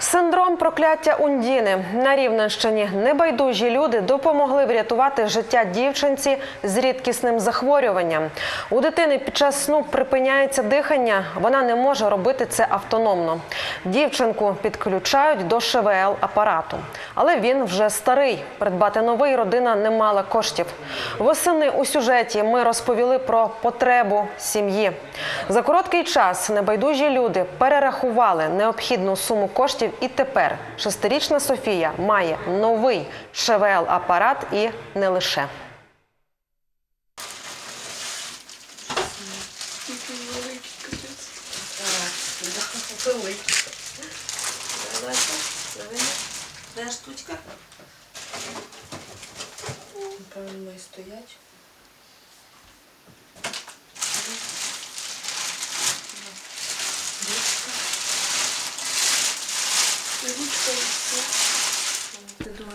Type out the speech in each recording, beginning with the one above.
Синдром прокляття Ундіни на Рівненщині небайдужі люди допомогли врятувати життя дівчинці з рідкісним захворюванням. У дитини під час сну припиняється дихання. Вона не може робити це автономно. Дівчинку підключають до ШВЛ апарату, але він вже старий. Придбати новий родина не мала коштів. Восени у сюжеті ми розповіли про потребу сім'ї. За короткий час небайдужі люди перерахували необхідну суму коштів, і тепер шестирічна Софія має новий ШВЛ апарат і не лише. Де штучка? Напевно, має стоять. Ручка і все. Ти думаєш?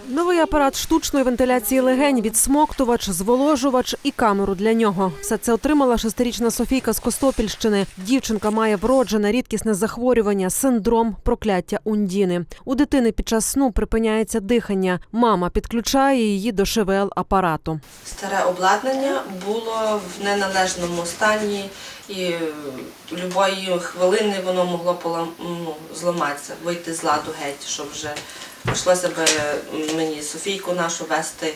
Новий апарат штучної вентиляції легень, відсмоктувач, зволожувач і камеру для нього. Все це отримала шестирічна Софійка з Костопільщини. Дівчинка має вроджене рідкісне захворювання, синдром прокляття Ундіни. У дитини під час сну припиняється дихання. Мама підключає її до ШВЛ апарату. Старе обладнання було в неналежному стані, і любої хвилини воно могло полам... ну, зламатися, вийти з ладу геть, щоб вже прийшлося б мені Софійку нашу вести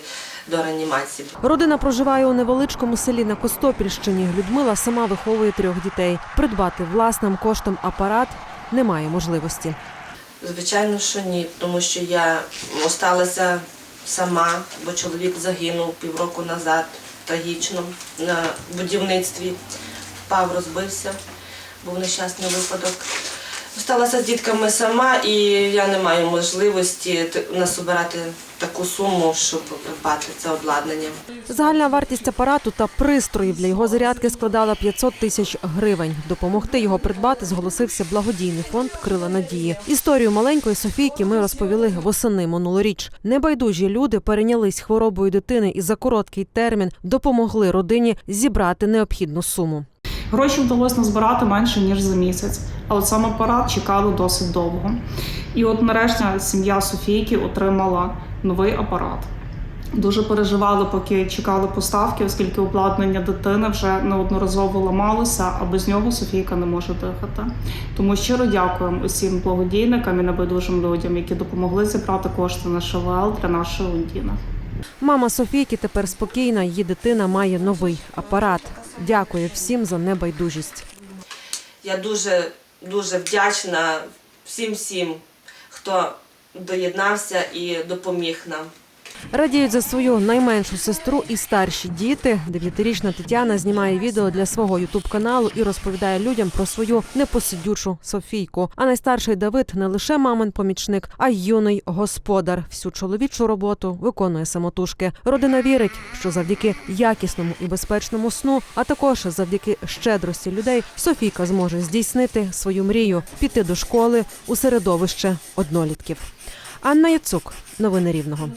до реанімації. Родина проживає у невеличкому селі на Костопільщині. Людмила сама виховує трьох дітей. Придбати власним коштом апарат немає можливості. Звичайно, що ні, тому що я осталася сама, бо чоловік загинув півроку назад трагічно на будівництві. Впав, розбився, був нещасний випадок. Осталася з дітками сама, і я не маю можливості насобирати таку суму, щоб придбати це обладнання. Загальна вартість апарату та пристроїв для його зарядки складала 500 тисяч гривень. Допомогти його придбати зголосився благодійний фонд Крила надії. Історію маленької Софійки ми розповіли восени минулоріч. Небайдужі люди перейнялись хворобою дитини і за короткий термін допомогли родині зібрати необхідну суму. Гроші вдалося назбирати менше ніж за місяць, а от сам апарат чекали досить довго. І от нарешті сім'я Софійки отримала новий апарат. Дуже переживали, поки чекали поставки, оскільки обладнання дитини вже неодноразово ламалося, а без нього Софійка не може дихати. Тому щиро дякуємо усім благодійникам і небайдужим людям, які допомогли зібрати кошти на ШВЛ для нашої Ундіни. Мама Софійки тепер спокійна. Її дитина має новий апарат. Дякує всім за небайдужість. Я дуже дуже вдячна всім всім, хто доєднався і допоміг нам. Радіють за свою найменшу сестру і старші діти. Дев'ятирічна Тетяна знімає відео для свого ютуб каналу і розповідає людям про свою непосидючу Софійку. А найстарший Давид не лише мамин помічник, а й юний господар. Всю чоловічу роботу виконує самотужки. Родина вірить, що завдяки якісному і безпечному сну, а також завдяки щедрості людей, Софійка зможе здійснити свою мрію піти до школи у середовище однолітків. Анна Яцук, новини Рівного.